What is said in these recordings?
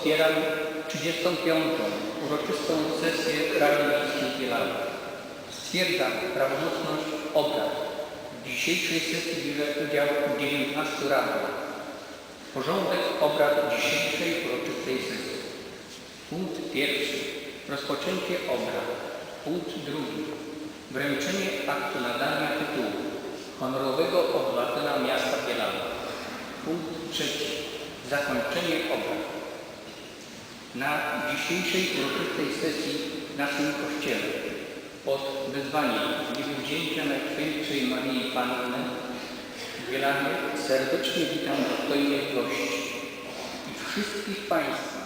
Otwieram 35. uroczystą sesję Rady Miejskiej Bielawy. Stwierdzam prawomocność obrad. W dzisiejszej sesji bierze udział 19 radnych. Porządek obrad dzisiejszej uroczystej sesji. Punkt pierwszy. Rozpoczęcie obrad. Punkt drugi. Wręczenie aktu nadania tytułu honorowego obywatela miasta Bielawa. Punkt trzeci. Zakończenie obrad. Na dzisiejszej uroczystej sesji w naszym kościele pod wezwaniem niewzięcia Najświętszej Marii Panny w Bielawie serdecznie witam dostojnych gości i wszystkich Państwa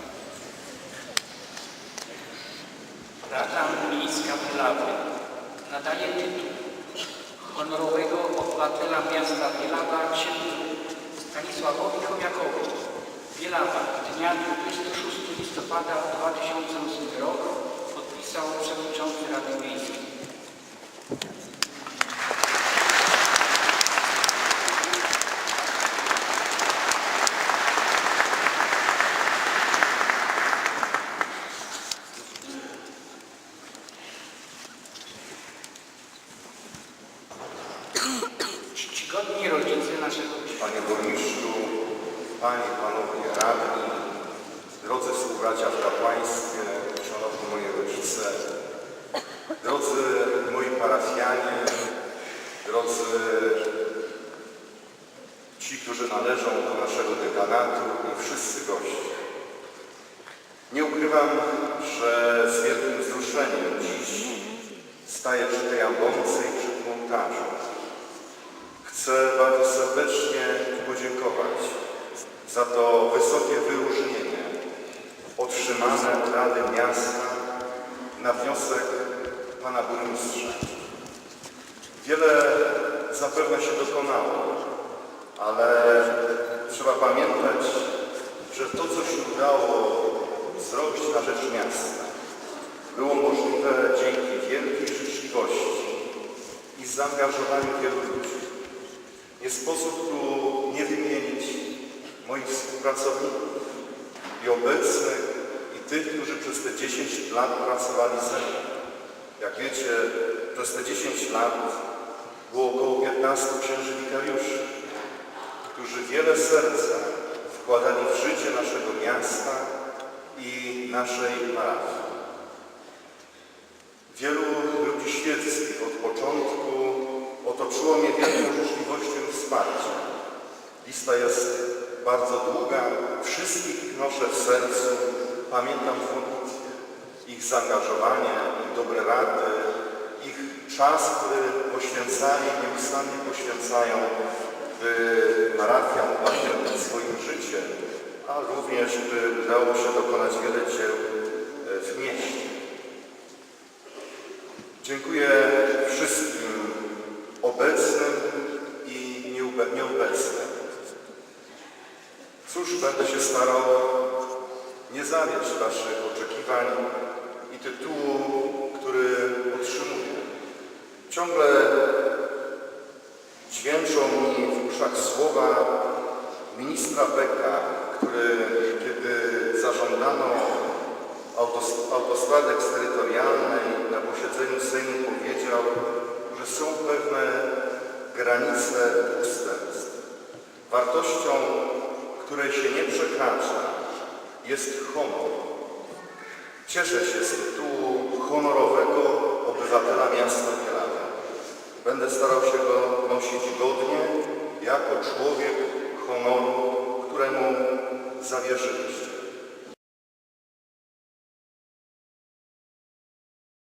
Rada Miejska Bielawy nadaje tytuł honorowego obywatela miasta Bielawa księdzu Stanisławowi Chomiakowi. Bielawa dnia 26 listopada 2008 rok podpisał przewodniczący Rady Miejskiej. Czcigodni rodzice naszego Panie Burmistrzu, Panie, Panowie Radni, drodzy współbracia w kapłaństwie, Szanowni moi rodzice, drodzy moi parafianie, drodzy ci, którzy należą do naszego dekanatu i wszyscy goście. Nie ukrywam, że z wielkim wzruszeniem dziś staję przy tej ambonce i przed montażem. Chcę bardzo serdecznie podziękować za to wysokie wyróżnienie otrzymane od Rady Miasta na wniosek Pana Burmistrza. Wiele zapewne się dokonało, ale trzeba pamiętać, że to, co się udało zrobić na rzecz miasta, było możliwe dzięki wielkiej życzliwości i zaangażowaniu wielu ludzi. Nie sposób tu nie wymienić moich współpracowników i obecnych, i tych, którzy przez te 10 lat pracowali ze mną. Jak wiecie, przez te 10 lat było około 15 księży wikariuszy, którzy wiele serca wkładali w życie naszego miasta i naszej parafii. Wielu ludzi świeckich od początku otoczyło mnie wielką życzliwością i wsparciem. Lista jest bardzo długa, wszystkich noszę w sercu, pamiętam w modlitwie. Ich zaangażowanie, ich dobre rady, ich czas, który poświęcali, nieustannie poświęcają, by parafia mogła pełnić swoim życiem, a również by udało się dokonać wiele dzieł e, w mieście. Dziękuję wszystkim obecnym i nieobecnym. Cóż, będę się starał nie zawieść Waszych oczekiwań i tytułu, który otrzymuję. Ciągle dźwięczą mi w uszach słowa ministra Beka, który kiedy zażądano autos- autostrady eksterytorialnej na posiedzeniu Sejmu powiedział, że są pewne granice ustępstw. Wartością, której się nie przekracza, jest honor. Cieszę się z tytułu honorowego obywatela miasta Bielawa. Będę starał się go nosić godnie, jako człowiek honoru, któremu zawierzy